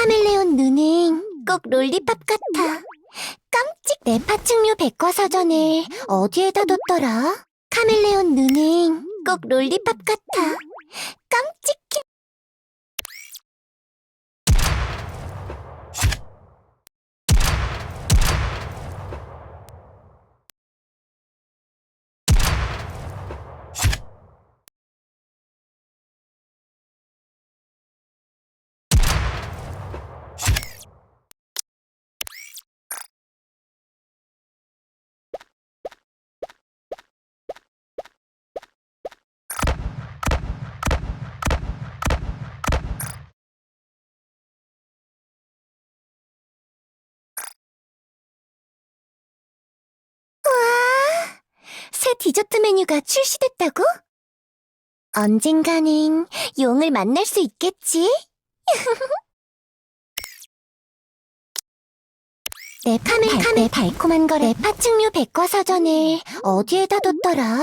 카멜레온 눈은 꼭 롤리팝 같아. 깜찍 내 파충류 백과사전을 어디에다 뒀더라? 카멜레온 눈은 꼭 롤리팝 같아. 깜찍 새 디저트 메뉴가 출시됐다고? 언젠가는 용을 만날 수 있겠지? 내 카멜 카멜 달콤한 거래 파충류 백과사전을 어디에다 뒀더라?